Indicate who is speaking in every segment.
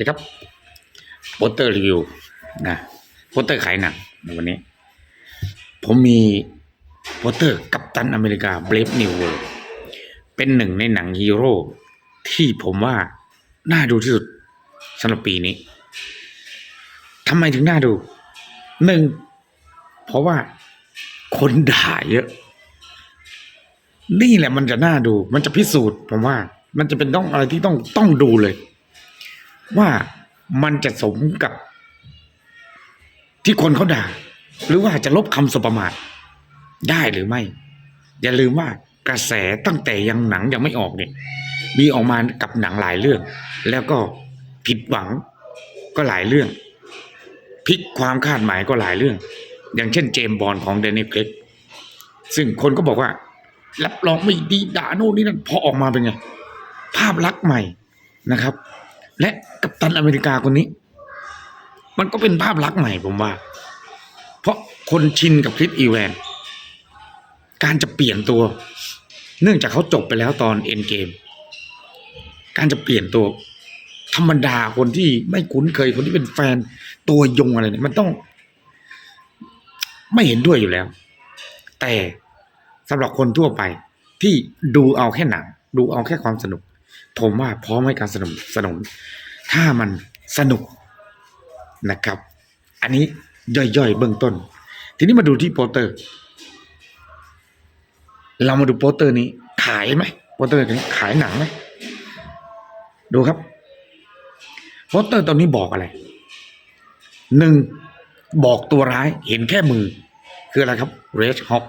Speaker 1: นะครับโปสเตอร์รีวิวนะโปสเตอร์ขายหนังในวันนี้ ผมมีโปสเตอร์กัปตันอเมริกา Brave New World เป็นหนึ่งในหนังฮีโร่ที่ผมว่าน่าดูที่สุดสำหรับปีนี้ทำไมถึงน่าดูหนึ่งเพราะว่าคนด่าเยอะ นี่แหละมันจะน่าดู มันจะพิสูจน์ผมว่า มันจะเป็นต้องอะไรที่ต้องต้องดูเลย ว่ามันจะสมกับที่คนเขาด่า หรือว่าจะลบคำสบประมาทได้หรือไม่ อย่าลืมว่ากระแสตั้งแต่ยังหนังยังไม่ออกเนี่ย มีออกมากับหนังหลายเรื่อง แล้วก็ผิดหวังก็หลายเรื่องพลิกความคาดหมายก็หลายเรื่อง อย่างเช่นเจมบอลของเดนิสเกรกซึ่งคนก็บอกว่า รับรองไม่ดีด่าโน่นนี่นั่นพอออกมาเป็นไง ภาพลักษณ์ใหม่นะครับ และกัปตันอเมริกาคนนี้ มันก็เป็นภาพลักษณ์ใหม่ผมว่า เพราะคนชินกับคริสอีแวนการจะเปลี่ยนตัว เนื่องจากเขาจบไปแล้วตอนเอ็นเกม การจะเปลี่ยนตัว ธรรมดาคนที่ไม่คุ้นเคยคนที่เป็นแฟนตัวยงอะไรเนี่ยมันต้อง ไม่เห็นด้วยอยู่แล้ว แต่สำหรับคนทั่วไปที่ดูเอาแค่หนัง ดูเอาแค่ความสนุก ผมว่าพร้อมให้การสนับสนุน ถ้ามันสนุกนะครับ อันนี้ย่อยๆเบื้องต้น ทีนี้มาดูที่โปสเตอร์ เรามาดูโปสเตอร์นี้ ขายไหมโปสเตอร์นี้ขายหนังไหมดูครับโปสเตอร์ตัวนี้บอกอะไรหนึ่งบอกตัวร้ายเห็นแค่มือ คืออะไรครับเรดฮอ k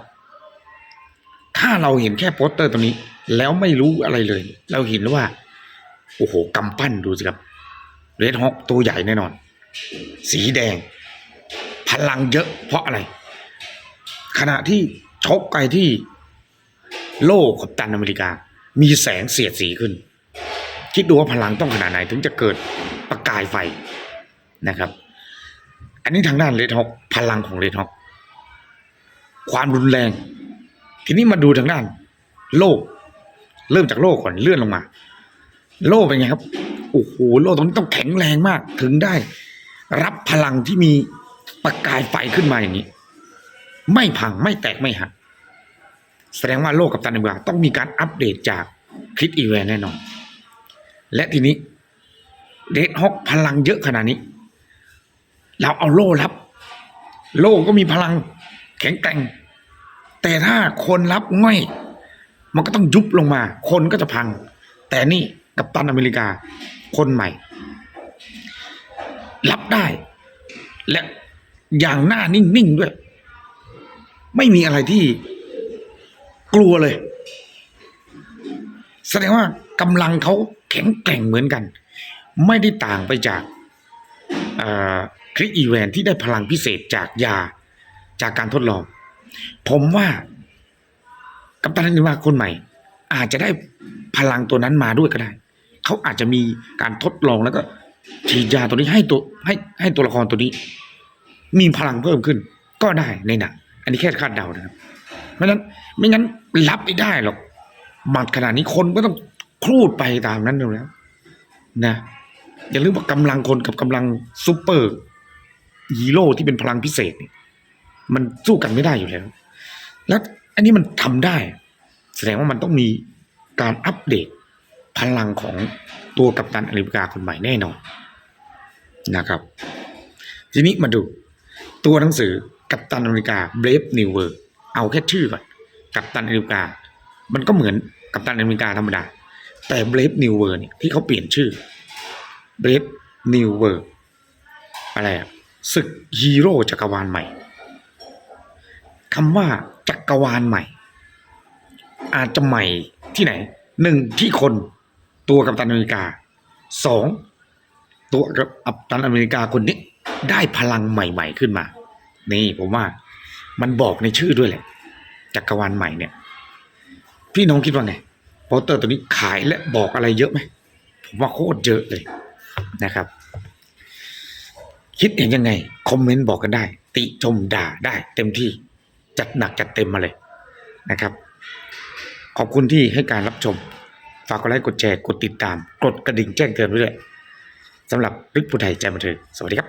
Speaker 1: ถ้าเราเห็นแค่โปสเตอร์ตัวนี้ แล้วไม่รู้อะไรเลย เราเห็นว่า โอ้โหกำปั้นดูสิครับเรดฮอ k ตัวใหญ่แน่นอน สีแดง พลังเยอะเพราะอะไร ขณะที่ชกไปที่โลกกับตันอเมริกา มีแสงเสียดสีขึ้น คิดดูว่าพลังต้องขนาดไหน ถึงจะเกิดประกายไฟนะครับ อันนี้ทางด้านเลดฮอกพลังของเลดฮอกความรุนแรง ทีนี้มาดูทางด้าน โลก เริ่มจากโลกก่อนเลื่อนลงมา โลกเป็นไงครับโอ้โหโลกตรงนี้ต้องแข็งแรงมาก ถึงได้ รับพลังที่มีประกายไฟขึ้นมาอย่างนี้ ไม่พังไม่แตกไม่หักแสดงว่าโลกกับตันเมริกาต้องมีการอัปเดตจากคริสอีแวนแน่นอน และทีนี้เดดฮอกพลังเยอะขนาดนี้ เราเอาโล่รับ โล่ก็มีพลังแข็งแกร่ง แต่ถ้าคนรับง่อย มันก็ต้องยุบลงมา คนก็จะพัง แต่นี่กับตันอเมริกา คนใหม่ รับได้ และอย่างหน้านิ่งๆด้วย ไม่มีอะไรที่กลัวเลย แสดงว่ากำลังเขาแข็งแกร่งเหมือนกัน ไม่ได้ต่างไปจากคริสอีแวนที่ได้พลังพิเศษจากยาจากการทดลอง ผมว่า กัปตันอเมริกาคนใหม่ อาจจะได้พลังตัวนั้นมาด้วยก็ได้ เขาอาจจะมีการทดลองแล้วก็ฉีดยาตัวนี้ให้ตัวให้ให้ตัวละครตัวนี้ มีพลังเพิ่มขึ้น ก็ได้ในหนังอันนี้แค่คาดเดานะครับเพราะนั้นไม่งั้นรับไม่ได้หรอกหมัดขนาดนี้คนก็ต้องครูดไปตามนั้นอยู่แล้ว นะอย่าลืมว่ากำลังคนกับกำลังซูเปอร์ฮีโร่ที่เป็นพลังพิเศษเนี่ยมันสู้กันไม่ได้อยู่แล้ว แล้ว อันนี้มันทำได้ แสดงว่ามันต้องมีการอัปเดตพลังของตัวกัปตันอเมริกาคนใหม่แน่นอนนะครับ ทีนี้มาดูตัวหนังสือกัปตันอเมริกา Brave New World เอาแค่ชื่อก่อนกัปตันอเมริกา มันก็เหมือนกัปตันอเมริกาธรรมดา แต่ Brave New World เนี่ยที่เขาเปลี่ยนชื่อ Brave New World อะไรอะศึกฮีโร่จักรวาลใหม่ คำว่าจักรวาลใหม่ อาจจะใหม่ที่ไหนหนึ่งที่คนตัวกัปตันอเมริกาสองตัวกัปตันอเมริกาคนนี้ได้พลังใหม่ ๆ ขึ้นมา นี่ผมว่ามันบอกในชื่อด้วยแหละจักรวาลใหม่เนี่ย พี่น้องคิดว่าไงโปสเตอร์ตัวนี้ขายและบอกอะไรเยอะไหมผมว่าโคตรเยอะเลยนะครับ คิดเห็นยังไง คอมเมนต์บอกกันได้ ติชมด่าได้เต็มที่ จัดหนักจัดเต็มมาเลยนะครับ ขอบคุณที่ให้การรับชม ฝากกดไลค์กดแชร์กดติดตาม กดกระดิ่งแจ้งเตือนไว้ด้วยสำหรับริกผู้ไทยใจบันเทิงสวัสดีครับ